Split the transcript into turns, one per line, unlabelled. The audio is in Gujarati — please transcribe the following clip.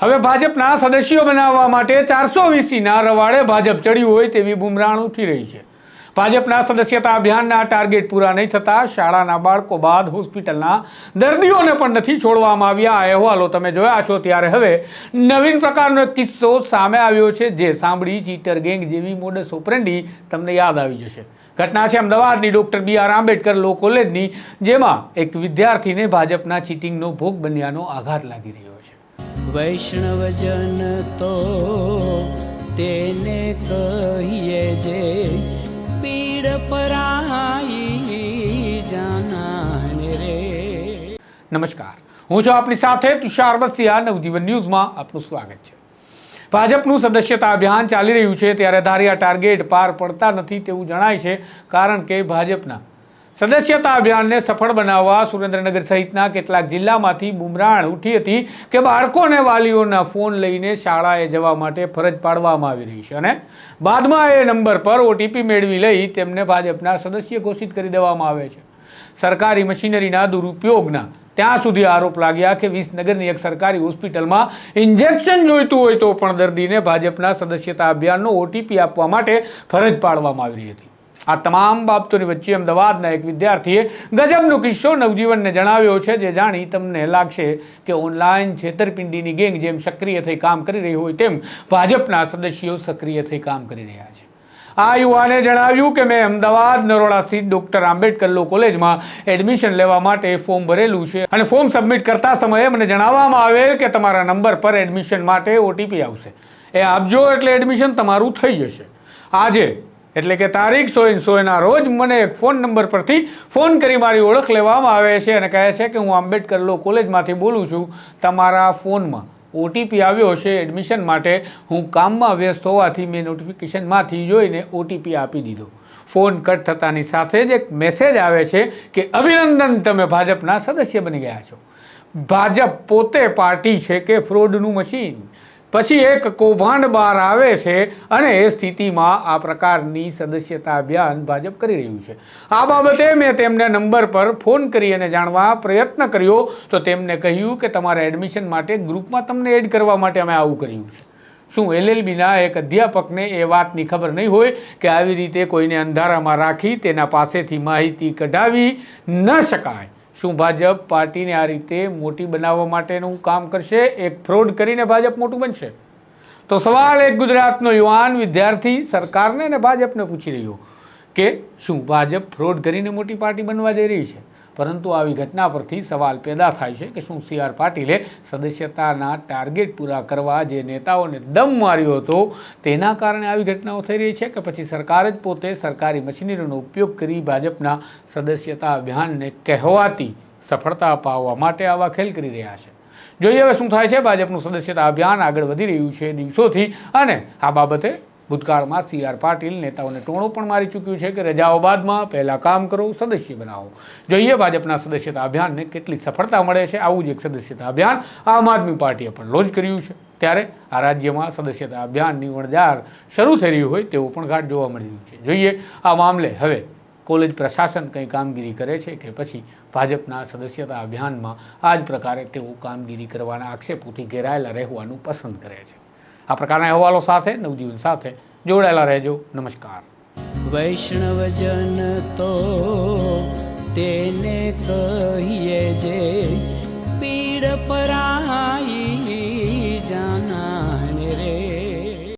હવે ભાજપના સદસ્યો બનાવવા માટે ચારસો વીસીના રવાડે ભાજપ ચડ્યું હોય તેવી બુમરાણ ઉઠી રહી છે. ભાજપના સદસ્યતા અભિયાનના ટાર્ગેટ પૂરા નહીં થતા શાળાના બાળકો બાદ હોસ્પિટલના દર્દીઓને પણ નથી છોડવામાં આવ્યા. આ અહેવાલો તમે જોયા છો ત્યારે હવે નવીન પ્રકારનો એક કિસ્સો સામે આવ્યો છે જે સાંભળી ચીટર ગેંગ જેવી મોડસ ઓપરેન્ડી તમને યાદ આવી જશે. ઘટના છે અમદાવાદની doctor B R Ambedkar law કોલેજની, જેમાં એક વિદ્યાર્થીને ભાજપના ચીટિંગનો ભોગ બન્યાનો આઘાત લાગી રહ્યો છે.
વૈષ્ણવજન તો તેને કહીએ જે પીડ પરાઈ જાનાને રે.
નમસ્કાર. હું છું આપની સાથે તુષાર બસિયા નવજીવન ન્યૂઝમાં આપનું સ્વાગત છે. ભાજપનું સદસ્યતા અભિયાન ચાલી રહ્યું છે. ત્યારે ધાર્યા ટાર્ગેટ પાર પડતા નથી તેવું જણાય છે. કારણ કે ભાજપના સદસ્યતા અભિયાનને સફળ બનાવવા સુરેન્દ્રનગર સહિતના કેટલાક જિલ્લામાંથી બુમરાણ ઉઠી હતી કે બાળકોને વાલીઓના ફોન લઈને શાળાએ જવા માટે ફરજ પાડવામાં આવી રહી છે. અને બાદમાં એ નંબર પર ઓટીપી મેળવી લઈ તેમને ભાજપના સદસ્ય ઘોષિત કરી દેવામાં આવે છે. સરકારી મશીનરીના દુરુપયોગના ત્યાં સુધી આરોપ લાગ્યા કે વિસનગરની એક સરકારી હોસ્પિટલમાં ઇન્જેક્શન જોઈતું હોય તો પણ દર્દીને ભાજપના સદસ્યતા અભિયાનનો ઓટીપી આપવા માટે ફરજ પાડવામાં આવી રહી હતી. આ તમામ બાબતોની વચ્ચે અમદાવાદના એક વિદ્યાર્થીએ ગજબનો કિસ્સો નવજીવનને જણાવ્યો છે, જે જાણી તમને લાગશે કે ઓનલાઈન છેતરપિંડીની ગેંગ જેમ સક્રિય થઈ કામ કરી રહી હોય તેમ ભાજપના સદસ્યો સક્રિય થઈ કામ કરી રહ્યા છે. આ યુવાને જણાવ્યું કે મેં અમદાવાદ નરોડા સ્થિત ડોક્ટર આંબેડકર લો કોલેજમાં એડમિશન લેવા માટે ફોર્મ ભરેલું છે અને ફોર્મ સબમિટ કરતા સમયે મને જણાવવામાં આવેલ કે તમારા નંબર પર એડમિશન માટે ઓટીપી આવશે. એ આપજો એટલે એડમિશન તમારું થઈ જશે. આજે એટલે કે તારીખ સોય સોયના રોજ મને એક ફોન નંબર પરથી ફોન કરી મારી ઓળખ લેવામાં આવે છે અને કહે છે કે હું આંબેડકર લો કોલેજમાંથી બોલું છું તમારા ફોનમાં ઓટીપી આવ્યો હશે એડમિશન માટે. હું કામમાં વ્યસ્ત હોવાથી મેં નોટિફિકેશનમાંથી જોઈને ઓટીપી આપી દીધો. ફોન કટ થતાની સાથે જ એક મેસેજ આવે છે કે અભિનંદન, તમે ભાજપના સદસ્ય બની ગયા છો. ભાજપ પોતે પાર્ટી છે કે ફ્રોડનું મશીન પછી એક કૌભાંડ બહાર આવે છે અને એ સ્થિતિમાં આ પ્રકારની સદસ્યતા અભિયાન ભાજપ કરી રહ્યું છે. આ બાબતે મેં તેમને નંબર પર ફોન કરી અને જાણવા પ્રયત્ન કર્યો. તો તેમને કહ્યું કે તમારા એડમિશન માટે ગ્રુપમાં તમને એડ કરવા માટે અમે આવું કર્યું છે. શું એલએલબીના એક અધ્યાપકને એ વાતની ખબર નહીં હોય કે આવી રીતે કોઈને અંધારામાં રાખી તેના પાસેથી માહિતી કઢાવી ન શકાય? શું ભાજપ પાર્ટીને આ રીતે મોટી બનાવવા માટેનું કામ કરશે? એક ફ્રોડ કરીને ભાજપ મોટું બનશે? તો સવાલ એક ગુજરાતનો યુવાન વિદ્યાર્થી સરકારને અને ભાજપને પૂછી રહ્યો કે શું ભાજપ ફ્રોડ કરીને મોટી પાર્ટી બનવા જઈ રહી છે? પરંતુ આવી ઘટના પરથી સવાલ પેદા થાય છે કે શું સી આર પાટીલે સદસ્યતાના ટાર્ગેટ પૂરા કરવા જે નેતાઓને દમ માર્યો હતો તેના કારણે આવી ઘટનાઓ થઈ રહી છે કે પછી સરકાર જ પોતે સરકારી મશીનરીનો ઉપયોગ કરી ભાજપના સદસ્યતા અભિયાનને કહેવાતી સફળતા અપાવવા માટે આવા ખેલ કરી રહ્યા છે. જોઈએ હવે શું થાય છે. ભાજપનું સદસ્યતા અભિયાન આગળ વધી રહ્યું છે દિવસોથી અને આ બાબતે ભૂતકાળમાં સી આર પાટીલ, નેતાઓને ટોણો પણ મારી ચૂક્યું છે કે રજાઓ બાદમાં પહેલાં કામ કરો, સદસ્ય બનાવો. જોઈએ ભાજપના સદસ્યતા અભિયાનને કેટલી સફળતા મળે છે. આવું જ એક સદસ્યતા અભિયાન આમ આદમી પાર્ટીએ પણ લોન્ચ કર્યું છે. ત્યારે આ રાજ્યમાં સદસ્યતા અભિયાનની વણઝાર શરૂ થઈ રહ્યું હોય તેવું પણ ઘાટ જોવા મળી રહ્યું છે. જોઈએ આ મામલે હવે કોલેજ પ્રશાસન કંઈ કામગીરી કરે છે કે પછી ભાજપના સદસ્યતા અભિયાનમાં આ જ પ્રકારે તેઓ કામગીરી કરવાના આક્ષેપોથી ઘેરાયેલા રહેવાનું પસંદ કરે છે. આ પ્રકારના અહેવાલો સાથે નવજીવન સાથે જોડાયેલા રહેજો. નમસ્કાર.
વૈષ્ણવજન તો તેને કહીએ જે પીડ પરાઈ